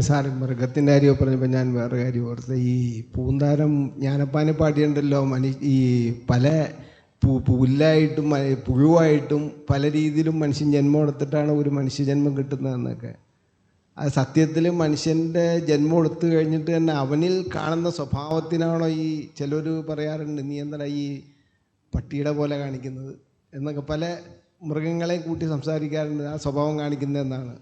Sir മൃഗത്തിന്റെ കാര്യം പറഞ്ഞപ്പോൾ ഞാൻ വേറെ കാര്യം ഓർത്ത് ഈ പൂന്താരം ഞാനപ്പാനെ പാടിയുണ്ടല്ലോ മനു ഈ പല പു പുല്ലായിട്ടും പുഴുവായിട്ടും പല രീതിയിലും മനുഷ്യൻ ജന്മം എടുത്തിട്ടാണ് ഒരു മനുഷ്യജന്മം കിട്ടുന്നതെന്നൊക്കെ. അത് സത്യത്തിൽ മനുഷ്യന്റെ ജന്മം എടുത്തു കഴിഞ്ഞിട്ട് തന്നെ അവനിൽ കാണുന്ന സ്വഭാവത്തിനാണോ ഈ ചിലർ പറയാറുണ്ട് നീ എന്താ ഈ പട്ടിയുടെ പോലെ കാണിക്കുന്നത്? എന്നൊക്കെ പല മൃഗങ്ങളെ കൂട്ടി സംസാരിക്കാറുണ്ട് ആ സ്വഭാവം കാണിക്കുന്നതെന്നാണ്.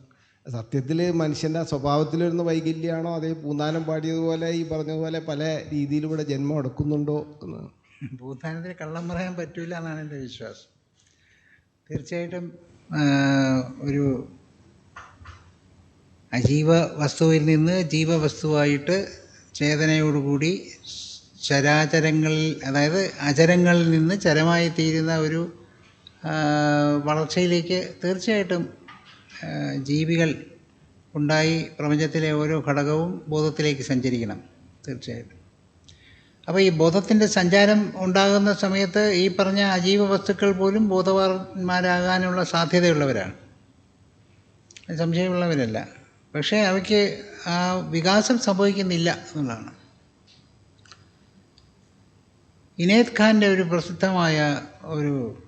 സത്യത്തിൽ മനുഷ്യന്റെ സ്വഭാവത്തിൽ വരുന്ന വൈകല്യമാണോ അതേ പൂന്താനം പാടിയതുപോലെ ഈ പറഞ്ഞതുപോലെ പല രീതിയിലൂടെ ജന്മം എടുക്കുന്നുണ്ടോ എന്ന്. പൂന്താനത്തിന് കള്ളം പറയാൻ പറ്റില്ല എന്നാണ് എന്റെ വിശ്വാസം. തീർച്ചയായിട്ടും ഒരു അജീവ വസ്തുവിൽ നിന്ന് ജീവവസ്തുവായിട്ട് ചേതനയോടുകൂടി ചരാചരങ്ങളിൽ അതായത് അചരങ്ങളിൽ നിന്ന് ചരമായി തീരുന്ന ഒരു വളർച്ചയിലേക്ക് തീർച്ചയായിട്ടും ജീവികൾ ഉണ്ടായി പ്രപഞ്ചത്തിലെ ഓരോ ഘടകവും ബോധത്തിലേക്ക് സഞ്ചരിക്കണം. തീർച്ചയായിട്ടും. അപ്പോൾ ഈ ബോധത്തിന്റെ സഞ്ചാരം ഉണ്ടാകുന്ന സമയത്ത് ഈ പറഞ്ഞ അജീവ വസ്തുക്കൾ പോലും ബോധവാന്മാരാകാനുള്ള സാധ്യതയുള്ളവരാണ്. സംശയമുള്ളവരല്ല. പക്ഷേ അവയ്ക്ക് ആ വികാസം സംഭവിക്കുന്നില്ല എന്നുള്ളതാണ്. ഇനേത് ഖാന്റെ ഒരു പ്രസിദ്ധമായ ഒരു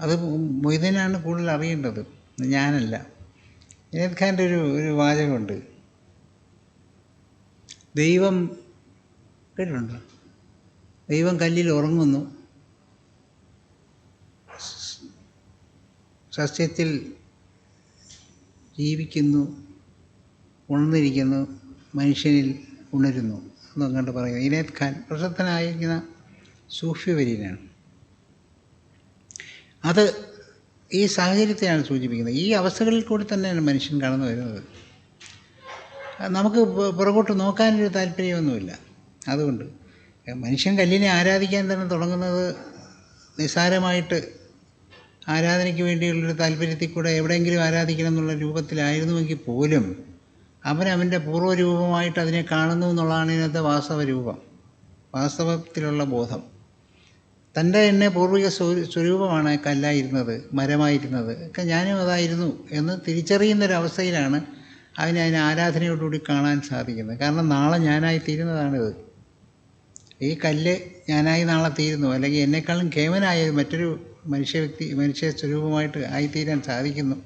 അത് മൊയ്തീനാണ് കൂടുതൽ അറിയേണ്ടത്. ഞാനല്ല. ഇനേത് ഖാന്റെ ഒരു ഒരു വാചകമുണ്ട്. ദൈവം കേട്ടിട്ടുണ്ടോ? ദൈവം കല്ലിൽ ഉറങ്ങുന്നു. സസ്യത്തിൽ ജീവിക്കുന്നു ഉണർന്നിരിക്കുന്നു മനുഷ്യനിൽ ഉണരുന്നു. എന്നങ്ങോട്ട് പറയുന്നത് ഇനേത് ഖാൻ പ്രശസ്തനായിരിക്കുന്ന സൂഫി അത് ഈ സാഹചര്യത്തെയാണ് സൂചിപ്പിക്കുന്നത്. ഈ അവസ്ഥകളിൽ കൂടി തന്നെയാണ് മനുഷ്യൻ കടന്നു വരുന്നത്. നമുക്ക് പുറകോട്ട് നോക്കാനൊരു താല്പര്യമൊന്നുമില്ല. അതുകൊണ്ട് മനുഷ്യൻ കല്ലിനെ ആരാധിക്കാൻ തന്നെ തുടങ്ങുന്നത് നിസ്സാരമായിട്ട് ആരാധനയ്ക്ക് വേണ്ടിയുള്ളൊരു താല്പര്യത്തിൽ കൂടെ എവിടെയെങ്കിലും ആരാധിക്കണം എന്നുള്ള രൂപത്തിലായിരുന്നുവെങ്കിൽ പോലും അവൻ പൂർവരൂപമായിട്ട് അതിനെ കാണുന്നു എന്നുള്ളതാണ് ഇതിനകത്തെ വാസ്തവ രൂപം വാസ്തവത്തിലുള്ള ബോധം. തന്റെ തന്നെ പൂർവിക സ്വ- സ്വരൂപമാണ് കല്ലായിരുന്നത് മരമായിരുന്നത്. ഒക്കെ ഞാനും അതായിരുന്നു എന്ന് തിരിച്ചറിയുന്നൊരവസ്ഥയിലാണ് അതിനെ അതിനെ ആരാധനയോടുകൂടി കാണാൻ സാധിക്കുന്നത്. കാരണം നാളെ ഞാനായി തീരുന്നതാണിത്. ഈ കല്ല് ഞാനായി നാളെ തീരുന്നു. അല്ലെങ്കിൽ എന്നെക്കാളും കേമനായ മറ്റൊരു മനുഷ്യ വ്യക്തി മനുഷ്യ സ്വരൂപമായിട്ട് ആയിത്തീരാൻ സാധിക്കുന്നു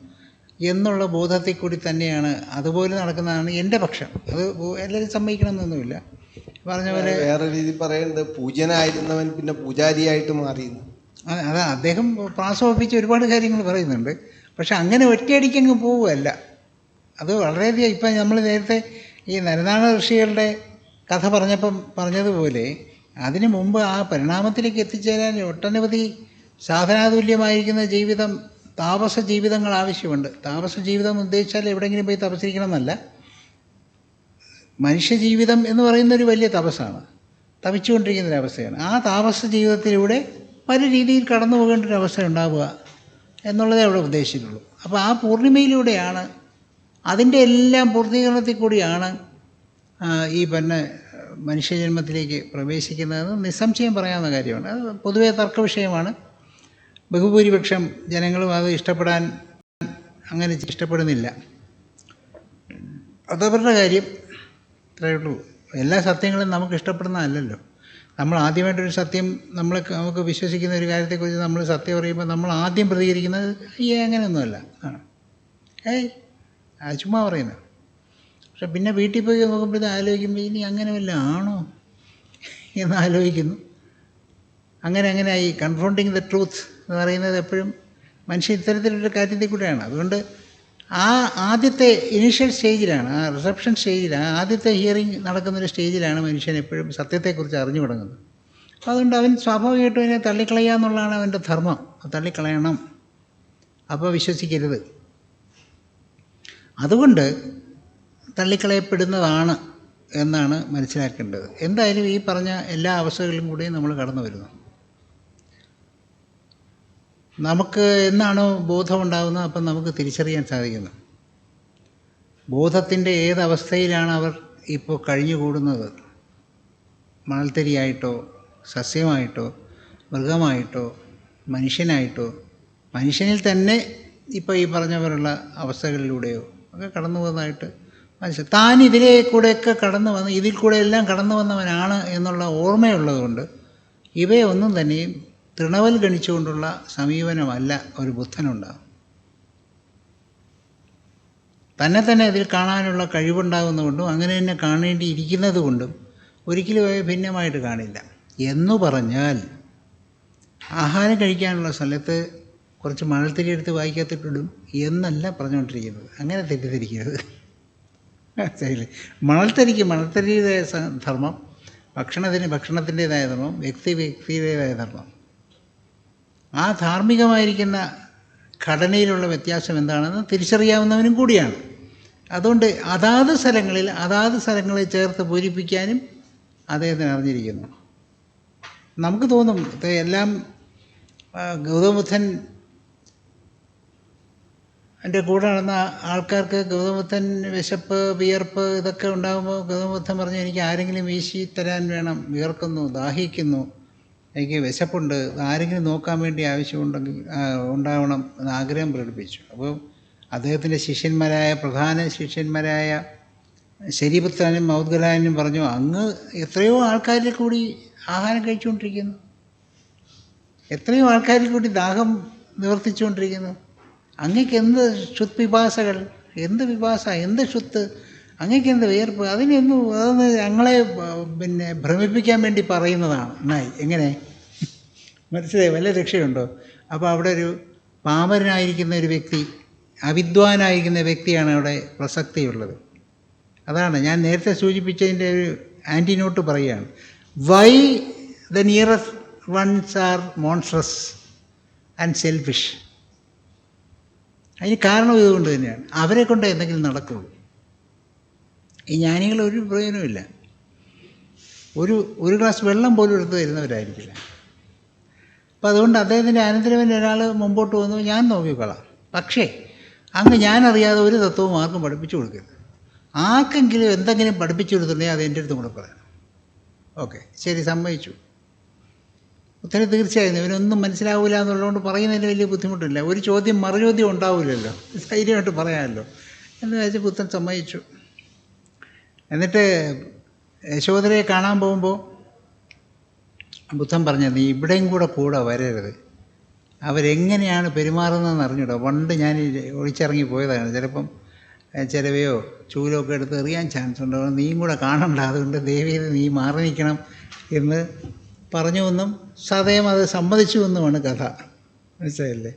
എന്നുള്ള ബോധത്തിൽ കൂടി തന്നെയാണ് അതുപോലെ നടക്കുന്നതാണ് എന്റെ പക്ഷം. അത് എല്ലാവരും സമ്മതിക്കണമെന്നൊന്നുമില്ല. പറഞ്ഞ പോലെ വേറെ രീതി പറയുന്നത് പൂജനായിരുന്നവൻ പിന്നെ പൂജാരിയായിട്ട് മാറിയെന്ന് അതെ അദ്ദേഹം പ്രാസോപ്പിച്ച് ഒരുപാട് കാര്യങ്ങൾ പറയുന്നുണ്ട്. പക്ഷെ അങ്ങനെ ഒറ്റയടിക്കങ്ങ് പോവുകയല്ല. അത് വളരെയധികം ഇപ്പം നമ്മൾ നേരത്തെ ഈ നരനാള ഋഷികളുടെ കഥ പറഞ്ഞപ്പം പറഞ്ഞതുപോലെ അതിനു മുമ്പ് ആ പരിണാമത്തിലേക്ക് എത്തിച്ചേരാൻ ഒട്ടനവധി സാധനാതുല്യമായിരിക്കുന്ന ജീവിതം താപസ ജീവിതങ്ങൾ ആവശ്യമുണ്ട്. താപസ ജീവിതം ഉദ്ദേശിച്ചാൽ എവിടെയെങ്കിലും പോയി തപസ്സിരിക്കണം എന്നല്ല. മനുഷ്യജീവിതം എന്ന് പറയുന്ന ഒരു വലിയ തപസ്സാണ്. തപിച്ചുകൊണ്ടിരിക്കുന്ന അവസ്ഥയാണ് ആ താപസ ജീവിതത്തിലൂടെ പല രീതിയിൽ കടന്നു പോകേണ്ട ഒരു അവസ്ഥ ഉണ്ടാവുക എന്നുള്ളതേ അവിടെ ഉദ്ദേശിച്ചിട്ടുള്ളൂ. അപ്പോൾ ആ പൂർണിമയിലൂടെയാണ് അതിന്റെ എല്ലാം പൂർത്തീകരണത്തിൽ കൂടിയാണ് ഈ പിന്നെ മനുഷ്യജന്മത്തിലേക്ക് പ്രവേശിക്കുന്നതെന്ന് നിസ്സംശയം പറയാവുന്ന കാര്യമാണ്. അത് പൊതുവേ തർക്ക വിഷയമാണ്. ബഹുഭൂരിപക്ഷം ജനങ്ങളും അത് ഇഷ്ടപ്പെടാൻ അങ്ങനെ ഇഷ്ടപ്പെടുന്നില്ല. അതവരുടെ കാര്യം. ഇത്രയേ ഉള്ളൂ. എല്ലാ സത്യങ്ങളും നമുക്ക് ഇഷ്ടപ്പെടുന്നതല്ലല്ലോ. നമ്മൾ ആദ്യമായിട്ടൊരു സത്യം നമ്മൾ നമുക്ക് വിശ്വസിക്കുന്ന ഒരു കാര്യത്തെക്കുറിച്ച് നമ്മൾ സത്യം പറയുമ്പോൾ നമ്മൾ ആദ്യം പ്രതികരിക്കുന്നത് ഈ അങ്ങനെയൊന്നുമല്ല. ആണ്. ഏയ് ചുമ്മാ പറയുന്നത് പക്ഷെ പിന്നെ വീട്ടിൽ പോയി നോക്കുമ്പോൾ ഇത് ആലോചിക്കുമ്പോൾ ഇനി അങ്ങനെ വല്ല ആണോ? എന്ന് ആലോചിക്കുന്നു. അങ്ങനെ അങ്ങനെ ഈ കൺഫ്രോണ്ടിങ് ദ ട്രൂത്ത് എന്ന് പറയുന്നത് എപ്പോഴും മനുഷ്യൻ ഇത്തരത്തിലൊരു കാര്യത്തിൽ കൂടെയാണ് അതുകൊണ്ട് ആ ആദ്യത്തെ ഇനീഷ്യൽ സ്റ്റേജിലാണ് ആ റിസപ്ഷൻ സ്റ്റേജിലാണ് ആദ്യത്തെ ഹിയറിംഗ് നടക്കുന്നൊരു സ്റ്റേജിലാണ് മനുഷ്യൻ എപ്പോഴും സത്യത്തെക്കുറിച്ച് അറിഞ്ഞു തുടങ്ങുന്നത്. അപ്പോൾ അതുകൊണ്ട് അവൻ സ്വാഭാവികമായിട്ടും അതിനെ തള്ളിക്കളയുക എന്നുള്ളതാണ് അവന്റെ ധർമ്മം. തള്ളിക്കളയണം. അപ്പോൾ വിശ്വസിക്കരുത്. അതുകൊണ്ട് തള്ളിക്കളയപ്പെടുന്നതാണ് എന്നാണ് മനസ്സിലാക്കേണ്ടത്. എന്തായാലും ഈ പറഞ്ഞ എല്ലാ അവസ്ഥകളിലും കൂടി നമ്മൾ കടന്നു വരുന്നു. നമുക്ക് എന്നാണോ ബോധമുണ്ടാകുന്നത് അപ്പം നമുക്ക് തിരിച്ചറിയാൻ സാധിക്കുന്നു. ബോധത്തിന്റെ ഏതവസ്ഥയിലാണ് അവർ ഇപ്പോൾ കഴിഞ്ഞുകൂടുന്നത്? മണൽത്തരിയായിട്ടോ സസ്യമായിട്ടോ മൃഗമായിട്ടോ മനുഷ്യനായിട്ടോ മനുഷ്യനിൽ തന്നെ ഇപ്പോൾ ഈ പറഞ്ഞ പോലുള്ള അവസ്ഥകളിലൂടെയോ ഒക്കെ കടന്നു പോകുന്നതായിട്ട് മനസ്സിലായി. താൻ ഇതിലെ കൂടെയൊക്കെ കടന്നു വന്ന് ഇതിൽ കൂടെ എല്ലാം കടന്നു വന്നവനാണ് എന്നുള്ള ഓർമ്മയുള്ളതുകൊണ്ട് ഇവയൊന്നും തന്നെയും തൃണവൽ ഗണിച്ചുകൊണ്ടുള്ള സമീപനമല്ല ഒരു ബുദ്ധനുണ്ടാകും തന്നെ തന്നെ അതിൽ കാണാനുള്ള കഴിവുണ്ടാകുന്നതുകൊണ്ടും അങ്ങനെ തന്നെ കാണേണ്ടിയിരിക്കുന്നത് കൊണ്ടും ഒരിക്കലും അവയെ ഭിന്നമായിട്ട് കാണില്ല. എന്നു പറഞ്ഞാൽ ആഹാരം കഴിക്കാനുള്ള സ്ഥലത്ത് കുറച്ച് മണൽത്തിരി എടുത്ത് വായിക്കത്തിട്ടിടും എന്നല്ല പറഞ്ഞുകൊണ്ടിരിക്കുന്നത്. അങ്ങനെ തെറ്റിദ്ധരിക്കരുത്. ശരി മണൽത്തരിക്ക് മണൽത്തരിയുടേതായ സ- ധർമ്മം ഭക്ഷണത്തിന് ഭക്ഷണത്തിന്റേതായ ധർമ്മം വ്യക്തി വ്യക്തിയുടേതായ ധർമ്മം. ആ ധാർമ്മികമായിരിക്കുന്ന ഘടനയിലുള്ള വ്യത്യാസം എന്താണെന്ന് തിരിച്ചറിയാവുന്നവനും കൂടിയാണ്. അതുകൊണ്ട് അതാത് സ്ഥലങ്ങളിൽ അതാത് സ്ഥലങ്ങളെ ചേർത്ത് പൂരിപ്പിക്കാനും അദ്ദേഹത്തിന് അറിഞ്ഞിരിക്കുന്നു. നമുക്ക് തോന്നും എല്ലാം ഗൗതമബുദ്ധൻ എന്റെ കൂടെ നടന്ന ആൾക്കാർക്ക് ഗൗതമബുദ്ധൻ വിശപ്പ് വിയർപ്പ് ഇതൊക്കെ ഉണ്ടാകുമ്പോൾ ഗൗതമബുദ്ധൻ പറഞ്ഞു എനിക്ക് ആരെങ്കിലും വീശി തരാൻ വേണം. വിയർക്കുന്നു ദാഹിക്കുന്നു. എനിക്ക് വിശപ്പുണ്ട്. ആരെങ്കിലും നോക്കാൻ വേണ്ടി ആവശ്യമുണ്ടെങ്കിൽ ഉണ്ടാവണം എന്ന് ആഗ്രഹം പ്രകടിപ്പിച്ചു. അപ്പോൾ അദ്ദേഹത്തിന്റെ ശിഷ്യന്മാരായ പ്രധാന ശിഷ്യന്മാരായ ശരീപുത്രനും മൗദ്ഗലായനും പറഞ്ഞു അങ്ങ് എത്രയോ ആൾക്കാരിൽ കൂടി ആഹാരം കഴിച്ചുകൊണ്ടിരിക്കുന്നു. എത്രയോ ആൾക്കാരിൽ കൂടി ദാഹം നിവർത്തിച്ചുകൊണ്ടിരിക്കുന്നു. അങ്ങക്ക് എന്ത് ശുദ്ധ വിഭാസകൾ എന്ത് വിഭാസ എന്ത് ശുദ്ധ് അങ്ങക്ക് എന്ത് വിയർപ്പ്? അതിനൊന്നും അതൊന്ന് ഞങ്ങളെ പിന്നെ ഭ്രമിപ്പിക്കാൻ വേണ്ടി പറയുന്നതാണ്. നായി എങ്ങനെ? മനസ്സിലായി? വല്ല രക്ഷയുണ്ടോ? അപ്പോൾ അവിടെ ഒരു പാമരനായിരിക്കുന്ന ഒരു വ്യക്തി അവിദ്വാനായിരിക്കുന്ന വ്യക്തിയാണ് അവിടെ പ്രസക്തിയുള്ളത്. അതാണ്. ഞാൻ നേരത്തെ സൂചിപ്പിച്ചതിന്റെ ഒരു ആന്റിനോട്ട് പറയുകയാണ്. Why the nearest ones are monstrous and selfish അതിന് കാരണം ഇതുകൊണ്ട് തന്നെയാണ്. അവരെ കൊണ്ട് എന്തെങ്കിലും നടക്കുള്ളൂ. ഈ ജ്ഞാനികൾ ഒരു പ്രയോജനമില്ല ഒരു ഒരു ഗ്ലാസ് വെള്ളം പോലും എടുത്ത് തരുന്നവരായിരിക്കില്ല. അപ്പോൾ അതുകൊണ്ട് അദ്ദേഹത്തിന്റെ അനന്തരവന്റെ ഒരാൾ മുമ്പോട്ട് വന്നു ഞാൻ നോക്കിക്കൊള്ളാം പക്ഷേ അങ്ങ് ഞാനറിയാതെ ഒരു തത്വവും ആർക്കും പഠിപ്പിച്ചു കൊടുക്കരുത്. ആർക്കെങ്കിലും എന്തെങ്കിലും പഠിപ്പിച്ചു കൊടുത്തിട്ടുണ്ടെങ്കിൽ അത് എന്റെ അടുത്തും കൂടെ ഓക്കെ ശരി സമ്മതിച്ചു. ഉത്തരം തീർച്ചയായും. ഇവനൊന്നും മനസ്സിലാവില്ല എന്നുള്ളതുകൊണ്ട് പറയുന്നതിന് വലിയ ബുദ്ധിമുട്ടില്ല. ഒരു ചോദ്യം മറുചോദ്യം ഉണ്ടാവില്ലല്ലോ ധൈര്യമായിട്ട് പറയാമല്ലോ. എന്ന് വെച്ച് പുത്തൻ സമ്മതിച്ചു. എന്നിട്ട് യശോദരയെ കാണാൻ പോകുമ്പോൾ ബുദ്ധൻ പറഞ്ഞത് നീ ഇവിടെയും കൂടെ കൂടെ വരരുത്. അവരെങ്ങനെയാണ് പെരുമാറുന്നതെന്ന് അറിഞ്ഞൂടോ. പണ്ട് ഞാൻ ഒഴിച്ചിറങ്ങി പോയതാണ്. ചിലപ്പം ചിലവയോ ചൂലോ ഒക്കെ എടുത്ത് എറിയാൻ ചാൻസ് ഉണ്ട്? നീയും കൂടെ കാണണ്ട. അതുകൊണ്ട് ദേവിയത് നീ മാറി നിൽക്കണം എന്ന് പറഞ്ഞു എന്നും സദയം അത് സമ്മതിച്ചു എന്നുമാണ് കഥ. മനസ്സിലായില്ലേ?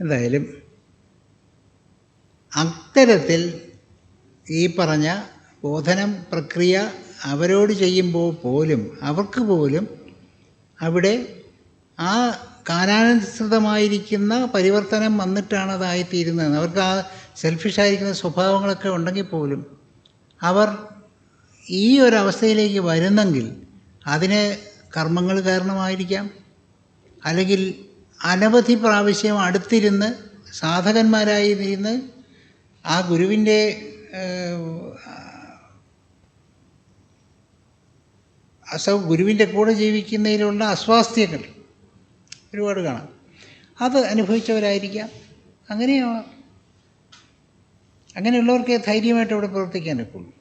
എന്തായാലും അത്തരത്തിൽ ഈ പറഞ്ഞ ബോധനം പ്രക്രിയ അവരോട് ചെയ്യുമ്പോൾ പോലും അവർക്ക് പോലും അവിടെ ആ കാലാനുസൃതമായിരിക്കുന്ന പരിവർത്തനം വന്നിട്ടാണ് അതായിത്തീരുന്നത്. അവർക്ക് ആ സെൽഫിഷായിരിക്കുന്ന സ്വഭാവങ്ങളൊക്കെ ഉണ്ടെങ്കിൽ പോലും അവർ ഈ ഒരവസ്ഥയിലേക്ക് വരുന്നെങ്കിൽ അതിന് കർമ്മങ്ങൾ കാരണമായിരിക്കാം. അല്ലെങ്കിൽ അനവധി പ്രാവശ്യം അടുത്തിരുന്ന് സാധകന്മാരായി ഇരുന്ന് ആ ഗുരുവിന്റെ അസ ഗുരുവിന്റെ കൂടെ ജീവിക്കുന്നതിലുള്ള അസ്വാസ്ഥ്യങ്ങൾ ഒരുപാട് കാണാം. അത് അനുഭവിച്ചവരായിരിക്കാം. അങ്ങനെ അങ്ങനെയുള്ളവർക്ക് ധൈര്യമായിട്ട് അവിടെ പ്രവർത്തിക്കാനൊക്കെയുള്ളൂ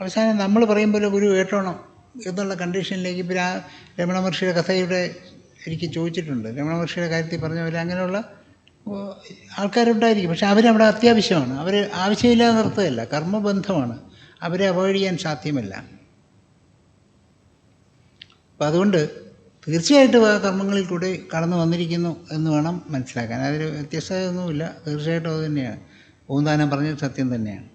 അവസാനം നമ്മൾ പറയുമ്പോൾ ഗുരു കേട്ടോണം എന്നുള്ള കണ്ടീഷനിലേക്ക് ഇപ്പോൾ ആ രമണ മഹർഷിയുടെ കഥയുടെ എനിക്ക് ചോദിച്ചിട്ടുണ്ട്. രമണ മഹർഷിയുടെ കാര്യത്തിൽ പറഞ്ഞ പോലെ അങ്ങനെയുള്ള ആൾക്കാരുണ്ടായിരിക്കും. പക്ഷെ അവരവിടെ അത്യാവശ്യമാണ്. അവർ ആവശ്യമില്ലാതെ നിർത്തുകയല്ല. കർമ്മബന്ധമാണ്. അവരെ അവോയ്ഡ് ചെയ്യാൻ സാധ്യമല്ല. അപ്പം അതുകൊണ്ട് തീർച്ചയായിട്ടും ആ കർമ്മങ്ങളിൽ കൂടെ കടന്നു വന്നിരിക്കുന്നു എന്ന് വേണം മനസ്സിലാക്കാൻ. അതിൽ വ്യത്യസ്തതയൊന്നുമില്ല. തീർച്ചയായിട്ടും അത് തന്നെയാണ്. പൂന്താനം പറഞ്ഞത് സത്യം തന്നെയാണ്.